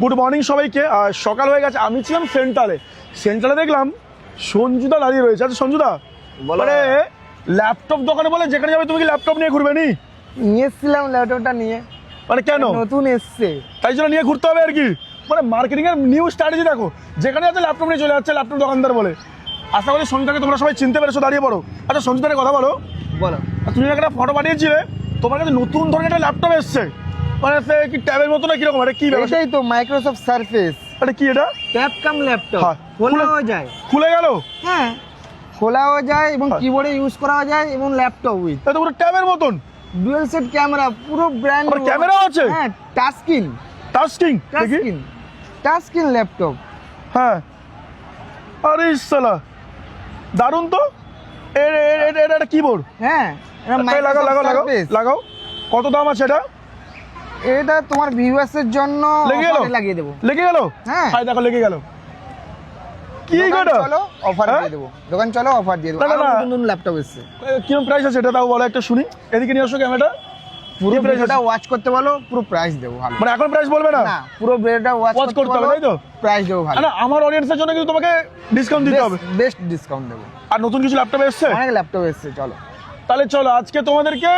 Good morning সবাইকে। সকাল হয়ে গেছে। আমি ছিলাম সেন্টারে সেন্টারে দেখলাম সঞ্জুদা দাঁড়িয়ে রয়েছে। আচ্ছা সঞ্জুদা বলো। মানে ল্যাপটপ দোকানে বলে যেখানে যাবে তুমি কি ল্যাপটপ নিয়ে ঘুরবে নি? নিয়ে এসেছিলাম ল্যাপটপটা নিয়ে। মানে কেন? নতুন এসছে। তাই জন্য নিয়ে ঘুরতে হবে আর কি। মানে মার্কেটিং এর নিউ স্ট্র্যাটেজি দেখো। যেখানে আছে ল্যাপটপ নিয়ে চলে যাচ্ছে ল্যাপটপ দোকানদার বলে। আশা করি সঞ্জুদাকে তোমরা সবাই চিনতে পেরেছ। দাঁড়িয়ে পড়ো। আচ্ছা সঞ্জুদার কথা বলো। বলো। তুমি একটা ফটো পাঠিয়েছিলে। তোমার কাছে নতুন ধরনের একটা ল্যাপটপ এসছে। মানে সে কি ট্যাবের মতো না কীরকম এটা কি এটাই তো মাইক্রোসফট সারফেস এটা কি এটা? ট্যাব কাম ল্যাপটপ হ্যাঁ। খোলাও যায়। খুলে গেল? হ্যাঁ। খোলাও যায় এবং। কিবোর্ডে ইউজ করা যায় এবং ল্যাপটপ উইথ এটা তো পুরো ট্যাবের মতন। ডুয়েল সেট ক্যামেরা পুরো ব্র্যান্ড আবার ক্যামেরাও আছে? হ্যাঁ touch screen touch screen touch screen touch screen laptop হ্যাঁ। আরে সালা দারুণ তো। এ- এ- এ- এটা একটা কিবোর্ড হ্যাঁ লাগাও লাগাও লাগাও। লাগাও। কত দাম আছে এটা? এটা তোমার ভিউয়ার্সের জন্য লেগে গেল? লাগিয়ে দেবো। লেগে গেল? হ্যাঁ। দেখো লেগে গেল। কি দোকান চলো অফার হ্যাঁ? দিয়ে দেবো। দোকান চলো অফার দিয়ে দেবো। নতুন নতুন ল্যাপটপ এসছে। কীরকম প্রাইস আছে এটা? তাও বলো একটা শুনি। এদিকে নিয়ে আসো ক্যামেরাটা পুরো ভিডিওটা ওয়াচ করতে বলো পুরো প্রাইস দেবো ভালো। মানে এখন প্রাইস বলবে না? না পুরো ভিডিওটা ওয়াচ করতে হবে, তাই তো? প্রাইস দেবো ভালো। না আমার অডিয়েন্সের জন্য কিন্তু তোমাকে ডিসকাউন্ট দিতে হবে। বেস্ট ডিসকাউন্ট দেবো। আর নতুন কিছু ল্যাপটপ এসছে? অনেক ল্যাপটপ এসছে চলো। তাহলে চলো আজকে তোমাদেরকে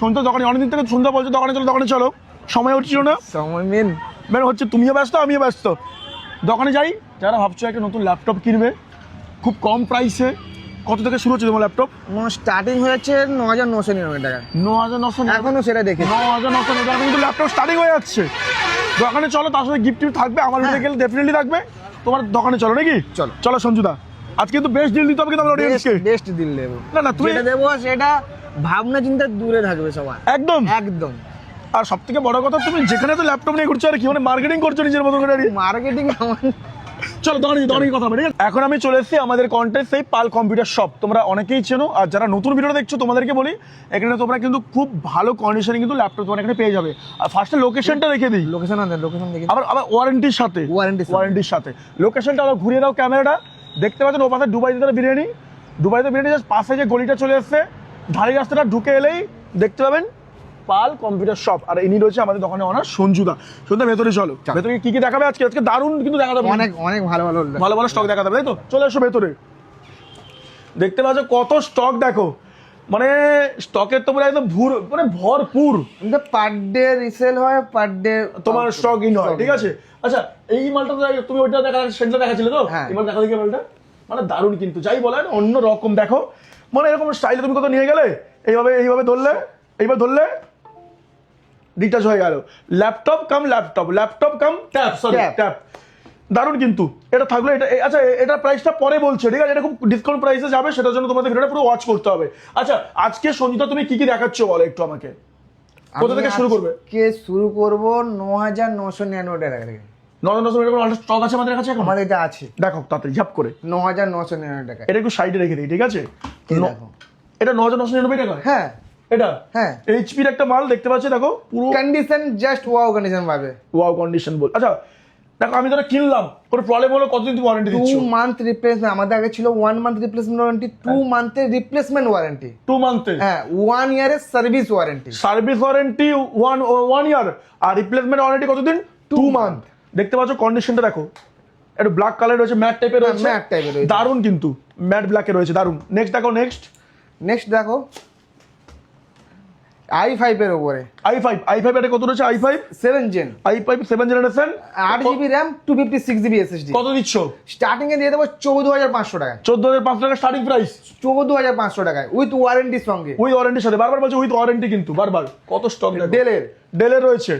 সন্ধ্যা দোকানে অনেকদিন থেকে সন্ধ্যা বলছো দোকানে চলো দোকানে চলো। সময় উঠছিল না সময় মেন মানে হচ্ছে তুমিও ব্যস্ত আমিও ব্যস্ত। দোকানে যাই যারা ভাবছ একটা নতুন ল্যাপটপ কিনবে খুব কম প্রাইসে কত থেকে শুরু হচ্ছে তোমার ল্যাপটপ স্টার্টিং হয়েছে ন হাজার নশো নিরানব্বই টাকা। ন হাজার নশো এখনও সেটা দেখে ন হাজার নশো টাকা কিন্তু ল্যাপটপ স্টার্টিং হয়ে যাচ্ছে। দোকানে চলো তার সাথে গিফট থাকবে আমার ভিডিও গেলে ডেফিনেটলি থাকবে। তোমার দোকানে চলো নাকি? চলো। চলো সঞ্জুদা। আজকে কিন্তু বেস্ট ডিল দিতে হবে কিন্তু আমার অডিয়েন্সকে বেস্ট দিল দেবো না না তুমি দেবো সেটা ভাবনা চিন্তা দূরে থাকবে সবার। একদম? একদম। আর সব থেকে বড় কথা তুমি যেখানে তো ল্যাপটপ নিয়ে ঘুরছো আর কি মানে মার্কেটিং করছ নিজের মতো করে মার্কেটিং চলো দোকানে দোকানে কথা আছে? এখন আমি চলে এসেছি আমাদের কন্টেন্ট সেই পাল কম্পিউটার শপ তোমরা অনেকেই চেনো আর যারা নতুন ভিডিও দেখছ তোমাদেরকে বলি এখানে তোমরা কিন্তু খুব ভালো কন্ডিশনে কিন্তু ল্যাপটপ তোমার এখানে পেয়ে যাবে। আর ফার্স্টে লোকেশনটা রেখে দিই। লোকেশন লোকেশন দেখি আবার আবার ওয়ারেন্টির সাথে। সাথে। ওয়ারেন্টির সাথে। লোকেশনটা আবার ঘুরিয়ে দাও ক্যামেরাটা দেখতে পাচ্ছেন ও পাশে দুবাইতে তারা বিরিয়ানি। দুবাইতে বিরিয়ানি জাস্ট পাশে যে গলিটা চলে এসছে ধারি রাস্তাটা ঢুকে এলেই দেখতে পাবেন পাল কম্পিউটার শপ আর ইনি রয়েছে আমাদের দোকানে অনার সঞ্জুদা। সঞ্জুদা ভেতরে চলো। ভেতরে কি কি দেখাবে আজকে? আজকে দারুণ কিন্তু দেখা যাবে অনেক অনেক ভালো ভালো ভালো ভালো স্টক দেখাতে হবে তাই তো? চলে এসো ভেতরে। দেখতে পাচ্ছ কত স্টক দেখো। মানে স্টকের তোমরা একদম ভুর মানে ভরপুর। পার ডে রিসেল হয় পার ডে তোমার স্টক ইন হয় ঠিক আছে? আচ্ছা এই মালটা তো তুমি ওইটা দেখা সেটা দেখাচ্ছিলে তো? হ্যাঁ। এবার দেখা দেখি মালটা? মানে দারুণ কিন্তু যাই বলেন অন্য রকম দেখো। মানে এরকম স্টাইলে তুমি কত নিয়ে গেলে এইভাবে এইভাবে ধরলে এইভাবে ধরলে ডিটাচ হয়ে গেল। Laptop cum laptop laptop cum tab sorry tab দারুণ কিন্তু। এটা থাকল এটা আচ্ছা এটা প্রাইসটা পরে বলছে ঠিক আছে? এটা খুব ডিসকাউন্ট প্রাইসে যাবে সেটার জন্য তোমাদের ভিডিওটা পুরো ওয়াচ করতে হবে। আচ্ছা আজকে সঞ্জিতা তুমি কি কি দেখাচ্ছ বলো একটু আমাকে? কোথা থেকে শুরু করবে? কে শুরু করব ন হাজার নশো নিরানব্বই টাকা থেকে। নরেন্দ্র দশ মিনিট স্টক আছে আমাদের কাছে এখন? আমাদের এটা আছে। দেখো তাড়াতাড়ি ঝাপ করে। ন হাজার নশো নিরানব্বই টাকা। এটা একটু সাইডে রেখে দিই ঠিক আছে। এটা ন হাজার নশো নিরানব্বই টাকা? হ্যাঁ। এটা? হ্যাঁ। এইচপির একটা মাল দেখতে পাচ্ছি দেখো পুরো কন্ডিশন জাস্ট ওয়াও কন্ডিশন পাবে ওয়াও কন্ডিশন বল আচ্ছা দেখো আমি ধরো কিনলাম কোনো প্রবলেম হলো কতদিন তুমি ওয়ারেন্টি টু দিচ্ছ? মান্থ রিপ্লেসমেন্ট আমাদের আগে ছিল one month replacement warranty two মান্থের replacement warranty two মান্থে হ্যাঁ ওয়ান ইয়ারের service warranty service warranty one one year আর রিপ্লেসমেন্ট ওয়ারেন্টি কতদিন? টু মান্থ দেখতে পাচ্ছ কন্ডিশনটা দেখো। একটু ব্ল্যাক কালার রয়েছে ম্যাট টাইপের রয়েছে। type এর রয়েছে। দারুণ কিন্তু ম্যাট ব্ল্যাকে রয়েছে দারুণ। নেক্সট দেখো নেক্সট নেক্সট দেখো। আই ফাইভ এর উপরে। আই ফাইভ আই ফাইভ এটা কত রয়েছে? I five seven gen I five seven generation আট GB RAM two fifty six GB SSD কত দিচ্ছ? স্টার্টিং এ দিয়ে দেবো চৌদ্দ হাজার পাঁচশো টাকায় চোদ্দ হাজার পাঁচশো টাকা স্টার্টিং প্রাইস চৌদ্দ হাজার পাঁচশো টাকায় উইথ ওয়ারেন্টির সঙ্গে। উইথ ওয়ারেন্টির সাথে। বারবার বলছে উইথ ওয়ারেন্টি কিন্তু বারবার। কত স্টক ডেলের ডেলের রয়েছে।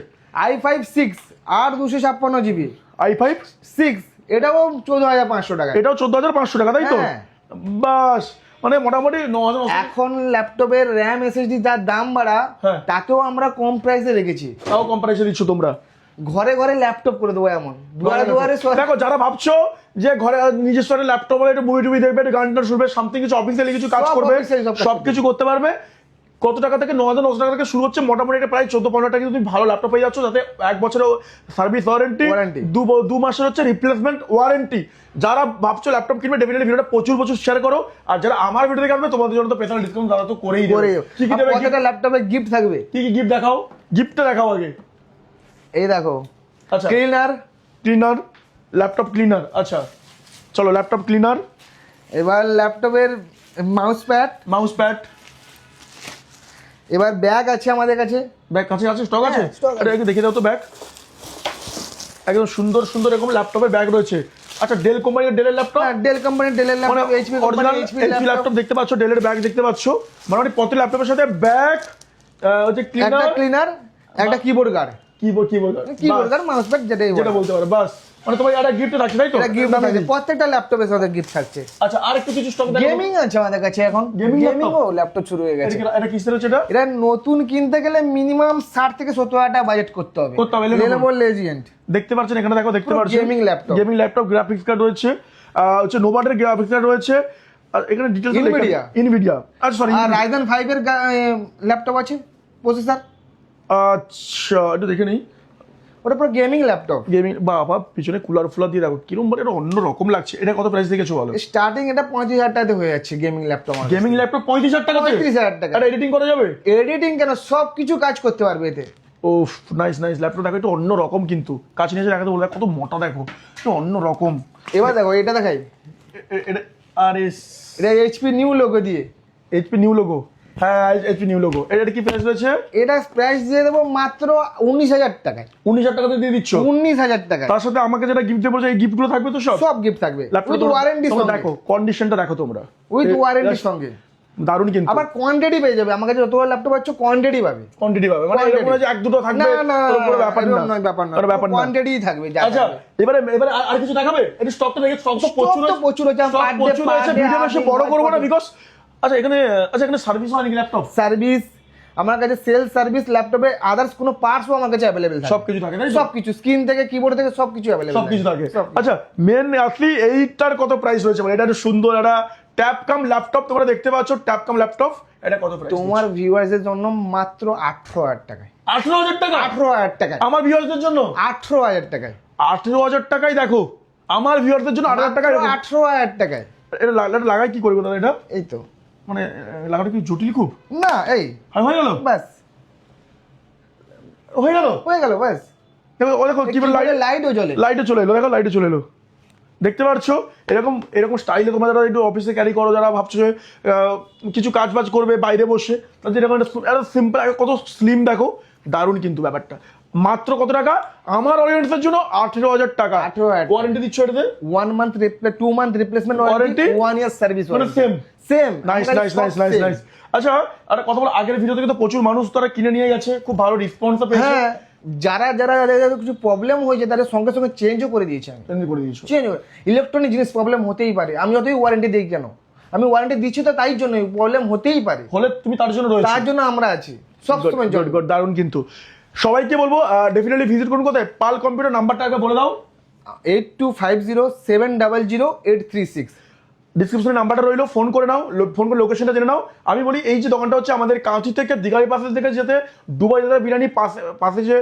আই ফাইভ সিক্স আট দুশো ছাপ্পান্ন জিবি আই ফাইভ সিক্স এটাও চৌদ্দ হাজার পাঁচশো টাকা এটাও চোদ্দ হাজার পাঁচশো টাকা তাই তো? হ্যাঁ। বাস। মানে মোটামুটি এখন ল্যাপটপের র্যাম এসএসডি যার দাম বাড়া তাকেও তাতেও আমরা কম প্রাইসে রেখেছি। তাও কম প্রাইসে দিচ্ছ তোমরা। ঘরে ঘরে ল্যাপটপ করে দেবো এমন। দুয়ারে দুয়ারে দেখো যারা ভাবছ যে ঘরে নিজস্ব ল্যাপটপ হলে একটু মুভি টুভি দেখবে একটু গান টান শুনবে সামথিং কিছু অফিসিয়ালি কিছু কাজ করবে সবকিছু করতে পারবে কত টাকা থেকে ন হাজার নশো টাকা থেকে শুরু হচ্ছে মোটামুটি একটা প্রায় চোদ্দ পনেরো টাকা তুমি ভালো ল্যাপটপ পেয়ে যাচ্ছ যাতে এক বছরের সার্ভিস ওয়ারেন্টি। দু দু মাসের হচ্ছে রিপ্লেসমেন্ট ওয়ারেন্টি যারা ভাবছ ল্যাপটপ কিনবে ডেফিনেটলি ভিডিওটা প্রচুর প্রচুর শেয়ার করো। আর যারা আমার ভিডিও দেখে আসবে তোমাদের জন্য তো স্পেশাল ডিসকাউন্ট দাদা তো করেই দেবে। কি কি দেবে? প্রত্যেকটা ল্যাপটপে গিফট থাকবে? কি কি গিফট দেখাও? গিফটটা দেখাও আগে। এই দেখো আচ্ছা। ক্লিনার ক্লিনার ল্যাপটপ ক্লিনার আচ্ছা। চলো ল্যাপটপ ক্লিনার এবার ল্যাপটপের মাউস প্যাড মাউস প্যাড এবার ব্যাগ আছে আমাদের কাছে। ব্যাগ কাছে আছে স্টক আছে? হ্যাঁ, এটা একটু দেখে দাও তো ব্যাগ একদম সুন্দর সুন্দর এরকম ল্যাপটপের ব্যাগ রয়েছে। আচ্ছা ডেল কোম্পানির ডেলের ল্যাপটপ ডেল কোম্পানির ডেলের laptop HP original HP laptop দেখতে পাচ্ছ ডেলের ব্যাগ দেখতে পাচ্ছ। মোটামুটি প্রতি ল্যাপটপের সাথে ব্যাগ হচ্ছে ক্লিনার ক্লিনার একটা keyboard guard keyboard keyboard keyboard guard mouse pad যেটাই যেটা বলতে পারো বাস মানে তোমার একটা গিফট থাকছে তাই তো? এটা গিফট আছে প্রত্যেকটা ল্যাপটপের সাথে গিফট থাকছে। আচ্ছা আর কিছু স্টক দেখো গেমিং আছে আমাদের কাছে এখন। Gaming গেমিং ও ল্যাপটপ শুরু হয়ে গেছে। এটা কিসের হচ্ছে এটা? এটা নতুন কিনতে গেলে মিনিমাম ষাট থেকে সত্তর হাজার টাকা বাজেট করতে হবে। করতে হবে, লেনোভো দেখতে পাচ্ছেন এখানে দেখো দেখতে পাচ্ছেন। laptop। Gaming laptop graphics card রয়েছে। হচ্ছে নোভাটের গ্রাফিক্স কার্ড রয়েছে। আর এখানে ডিটেলস Nvidia। ইনভিডিয়া আচ্ছা সরি আর রাইজেন ফাইভ এর ল্যাপটপ আছে প্রসেসর আচ্ছা একটু দেখে নেই। ওটা পুরো গেমিং ল্যাপটপ গেমিং বাবা পিছনে কুলার ফুলার দিয়ে দেখো কিরম মানে এটা অন্য রকম লাগছে। এটা কত প্রাইস দেখেছ বলো? স্টার্টিং এটা পঁয়ত্রিশ হাজার টাকাতে হয়ে যাচ্ছে গেমিং ল্যাপটপ গেমিং ল্যাপটপ পঁয়ত্রিশ হাজার টাকা পঁয়ত্রিশ হাজার টাকা। এটা এডিটিং করা যাবে? এডিটিং কেন? সব কিছু কাজ করতে পারবে এতে। ও নাইস নাইস ল্যাপটপ দেখো একটু অন্য রকম কিন্তু। কাছে এসে দেখাতে বলে কত মোটা দেখো একটু অন্য রকম। এবার দেখো এটা দেখাই। এটা আরে এটা এইচপি নিউ লোগো দিয়ে। এইচপি নিউ লোগো হ্যাঁ এইচপি নিউ লোগো এটা কি প্রাইস রয়েছে? এটা প্রাইস দিয়ে দেবো মাত্র উনিশ হাজার টাকায়। উনিশ হাজার টাকাতে দিয়ে দিচ্ছ? উনিশ হাজার টাকায়। তার সাথে আমাকে যেটা গিফট দিয়ে এই গিফটগুলো থাকবে তো সব? সব গিফট থাকবে উইথ ওয়ারেন্টি দেখো কন্ডিশনটা দেখো তোমরা। উইথ ওয়ারেন্টির সঙ্গে। দারুণ কিন্তু। আবার কোয়ান্টিটি পেয়ে যাবে আমার কাছে যতবার ল্যাপটপ আছে কোয়ান্টিটি পাবে। কোয়ান্টিটি পাবে মানে এরকম যে এক দুটো থাকবে না না কোনো ব্যাপার না। নয় ব্যাপার না। ব্যাপার না। কোয়ান্টিটি থাকবে আচ্ছা এবারে এবারে আর- কিছু দেখাবে? দেখে স্টক তো প্রচুর তো প্রচুর আছে, প্রচুর আছে ভিডিও বেশি বড় করব না বিকজ আচ্ছা এখানে আচ্ছা এখানে সার্ভিস হয় নাকি ল্যাপটপ সার্ভিস আমার কাছে সেল সার্ভিস ল্যাপটপে আদার্স কোনো পার্টসও আমার কাছে অ্যাভেলেবেল থাকে। সবকিছু থাকে তাই তো? সবকিছু স্ক্রিন থেকে কিবোর্ড থেকে সবকিছু অ্যাভেলেবেল সবকিছু থাকে। আচ্ছা মেন আসলি এইটার কত প্রাইস রয়েছে? মানে এটা একটা সুন্দর একটা ট্যাব কাম ল্যাপটপ তোমরা দেখতে পাচ্ছ ট্যাব কাম ল্যাপটপ এটা কত প্রাইস তোমার ভিউয়ার্সের জন্য মাত্র আঠারো হাজার টাকায়। আঠারো হাজার টাকা? আঠারো হাজার টাকায়। আমার ভিউয়ার্সদের জন্য? আঠারো হাজার টাকায়। আঠেরো হাজার টাকাই দেখো আমার ভিউয়ারদের জন্য আট হাজার টাকা এরকম। আঠারো হাজার টাকায়। এটা এটা লাগাই কি করবে দাদা এটা? এই তো। মানে লাগাটা কি জটিল খুব না এই। হয়ে গেল? ব্যাস। হয়ে গেল? হয়ে গেল ব্যাস। দেখো ও দেখো কি লাইট লাইটও জ্বলে। লাইটে চলে এলো দেখো লাইটে চলে এলো। দেখতে পাচ্ছ এরকম এরকম স্টাইলে তোমরা যারা একটু অফিসে ক্যারি করো যারা ভাবছ যে কিছু কাজ বাজ করবে বাইরে বসে তাদের এরকম একটা সিম্পল কত স্লিম দেখো দারুণ কিন্তু ব্যাপারটা। মাত্র কত টাকা? আমার অডিয়েন্সের জন্য আঠেরো হাজার টাকা। 18,000 ওয়ারেন্টি দিচ্ছ এটাতে? One month replay two month replacement warranty one year service মানে same? Same nice nice nice nice nice আচ্ছা আর কথা বলো আগের ভিডিও থেকে তো প্রচুর মানুষ তারা কিনে নিয়ে গেছে খুব ভালো রেসপন্স পেয়েছে। হ্যাঁ যারা যারা যাদের কিছু প্রবলেম হয়েছে তাদের সঙ্গে সঙ্গে চেঞ্জও করে দিয়েছে আমি। Change করে দিয়েছ। চেঞ্জ ইলেকট্রনিক জিনিস প্রবলেম হতেই পারে। আমি যতই ওয়ারেন্টি দিই কেন? আমি ওয়ারেন্টি দিচ্ছি তো তাই জন্য প্রবলেম হতেই পারে। হলে তুমি তার জন্য রয়েছে। তার জন্য আমরা আছি। সবসময় গুড গুড দারুণ কিন্তু। সবাইকে বলব ডেফিনেটলি ভিজিট করুন কোথায়? পাল কম্পিউটার নাম্বারটা আগে বলে দাও। Eight two five zero seven double zero eight three six ডিসক্রিপশনে নাম্বারটা রইল ফোন করে নাও ফোন করে লোকেশনটা জেনে নাও। আমি বলি এই যে দোকানটা হচ্ছে আমাদের কাঁচি থেকে দিঘাই পাশে থেকে যেতে দুবাই দাদা বিরিয়ানি পাশে পাশে যে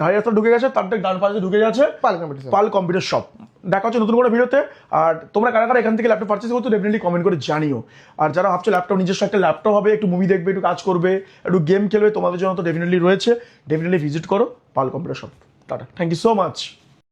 ঢাই রাস্তা ঢুকে গেছে তার ডান পাশে ঢুকে গেছে Pal computer Pal computer shop দেখা হচ্ছে নতুন করে ভিডিওতে। আর তোমরা কারা কারা এখান থেকে ল্যাপটপ পার্চেস করতো ডেফিনেটলি কমেন্ট করে জানিও। আর যারা ভাবছ ল্যাপটপ নিজস্ব একটা ল্যাপটপ হবে, একটু মুভি দেখবে, একটু কাজ করবে, একটু গেম খেলবে, তোমাদের জন্য তো ডেফিনেটলি রয়েছে। ডেফিনেটলি ভিজিট করো, Pal computer shop tata. Thank you so much